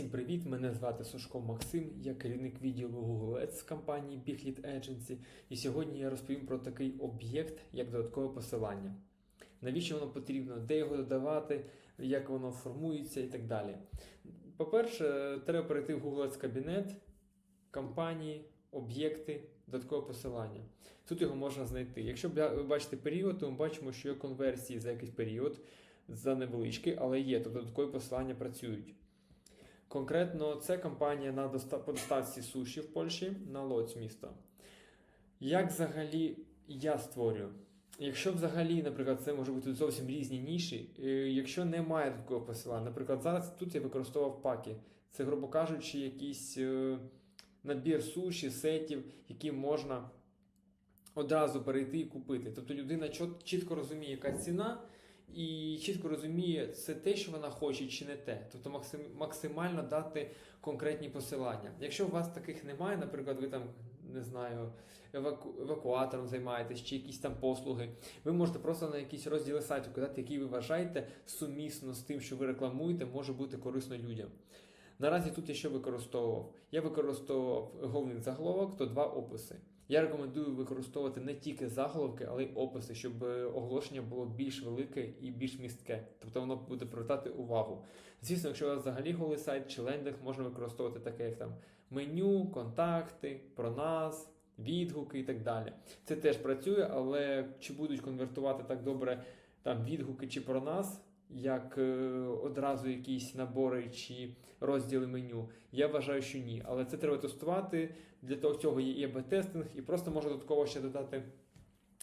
Всім привіт! Мене звати Сушко Максим, я керівник відділу Google Ads компанії Big Lead Agency. І сьогодні я розповім про такий об'єкт, як додаткове посилання. Навіщо воно потрібно, де його додавати, як воно формується і так далі. По-перше, треба перейти в Google Ads кабінет, компанії, об'єкти, додаткове посилання. Тут його можна знайти. Якщо ви бачите період, то ми бачимо, що є конверсії за якийсь період, за невеличкий, але є, тобто додаткові посилання працюють. Конкретно це кампанія на доста... по доставці суші в Польщі на Лоць місто. Як взагалі я створюю? Якщо взагалі, наприклад, це може бути зовсім різні ніші, е, якщо немає такого посилання, наприклад, зараз тут я використовував паки. Це, грубо кажучи, якийсь е, набір суші, сетів, які можна одразу перейти і купити. Тобто людина чітко розуміє, яка ціна, і чітко розуміє, це те, що вона хоче, чи не те. Тобто максим- максимально дати конкретні посилання. Якщо у вас таких немає, наприклад, ви там не знаю, еваку- евакуатором займаєтесь чи якісь там послуги, ви можете просто на якісь розділи сайту кидати, які ви вважаєте сумісно з тим, що ви рекламуєте, може бути корисно людям. Наразі тут я що використовував? Я використовував головний заголовок, то два описи. Я рекомендую використовувати не тільки заголовки, але й описи, щоб е, оголошення було більш велике і більш містке. Тобто воно буде привертати увагу. Звісно, якщо у вас взагалі голий сайт чи лендинг, можна використовувати таке, як там меню, контакти, про нас, відгуки і так далі. Це теж працює, але чи будуть конвертувати так добре там відгуки чи про нас? Як е, одразу якісь набори чи розділи меню, я вважаю, що ні. Але це треба тестувати. Для того цього є АБ-тестинг, і просто можна додатково ще додати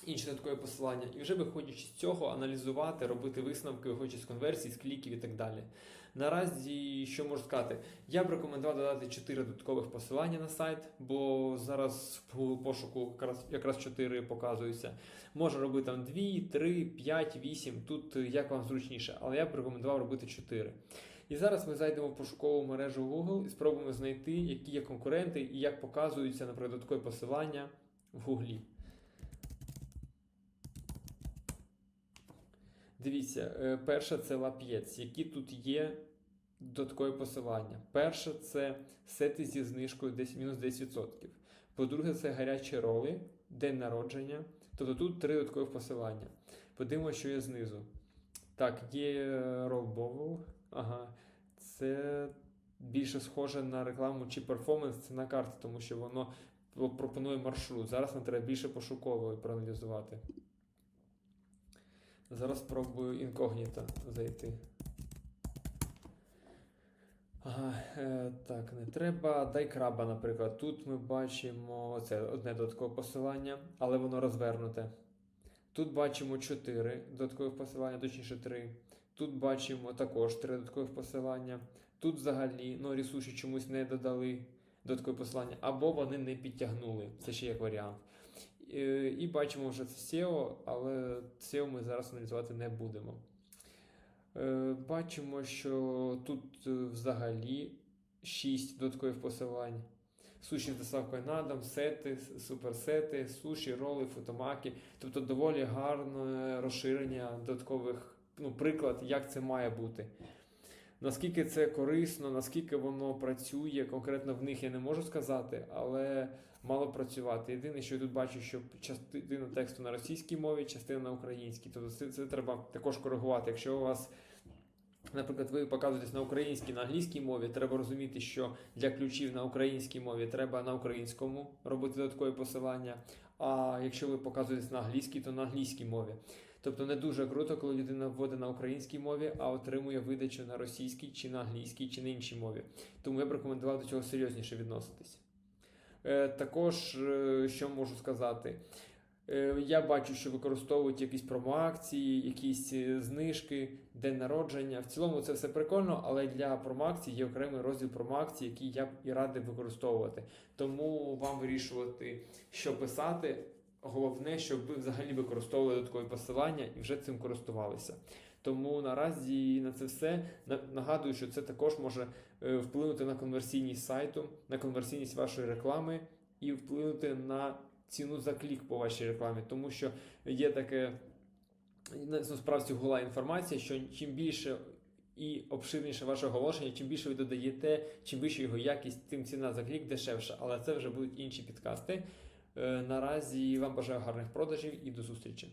інші додаткові посилання. І вже виходячи з цього, аналізувати, робити висновки, виходячи з конверсій, з кліків і так далі. Наразі, що можу сказати, я б рекомендував додати 4 додаткових посилання на сайт, бо зараз в пошуку якраз, якраз 4 показуються. Можна робити там 2, 3, 5, 8, тут як вам зручніше, але я б рекомендував робити 4. І зараз ми зайдемо в пошукову мережу Google і спробуємо знайти, які є конкуренти і як показуються, наприклад, додаткові посилання в Google. Дивіться, е, перше це лап'єць, які тут є додаткові посилання. Перше це сети зі знижкою десь мінус 10%. По-друге, це гарячі роли, день народження. Тобто тут три додаткові посилання. Подивимося, що є знизу. Так, є ролбовл. Ага, це більше схоже на рекламу чи перформанс, це на карті, тому що воно пропонує маршрут. Зараз нам треба більше пошуково проаналізувати. Зараз спробую інкогніто зайти. Ага, е, так, не треба. Дай краба, наприклад. Тут ми бачимо це одне додаткове посилання, але воно розвернуте. Тут бачимо 4 додаткових посилання, точніше 3. Тут бачимо також 3 додаткових посилання. Тут взагалі ну, ресурси чомусь не додали додаткові посилання, або вони не підтягнули. Це ще як варіант. Е, І бачимо вже SEO, але SEO ми зараз аналізувати не будемо. Е, Бачимо, що тут е, взагалі 6 додаткових посилань. Суші з доставкою на дом, сети, суперсети, суші, роли, фотомаки. Тобто доволі гарне розширення додаткових, ну, приклад, як це має бути. Наскільки це корисно, наскільки воно працює, конкретно в них я не можу сказати, але мало працювати. Єдине, що я тут бачу, що частина тексту на російській мові, частина на українській. Тобто це, це треба також коригувати. Якщо у вас, наприклад, ви показуєтесь на українській, на англійській мові, треба розуміти, що для ключів на українській мові треба на українському робити додаткові посилання. А якщо ви показуєтесь на англійській, то на англійській мові. Тобто не дуже круто, коли людина вводить на українській мові, а отримує видачу на російській, чи на англійській, чи на іншій мові. Тому я б рекомендував до цього серйозніше відноситись. Е, також, е, що можу сказати, е, я бачу, що використовують якісь промоакції, якісь знижки, день народження. В цілому це все прикольно, але для промоакцій є окремий розділ промоакцій, який я б і радив використовувати. Тому вам вирішувати, що писати. Головне, щоб ви взагалі використовували додаткові посилання і вже цим користувалися. Тому наразі на це все нагадую, що це також може е, вплинути на конверсійність сайту, на конверсійність вашої реклами і вплинути на ціну за клік по вашій рекламі, тому що є таке ну, справді гола інформація, що чим більше і обширніше ваше оголошення. Чим більше ви додаєте, чим вища його якість, тим ціна за клік дешевша. Але це вже будуть інші підкасти. Е, Наразі вам бажаю гарних продажів і до зустрічі.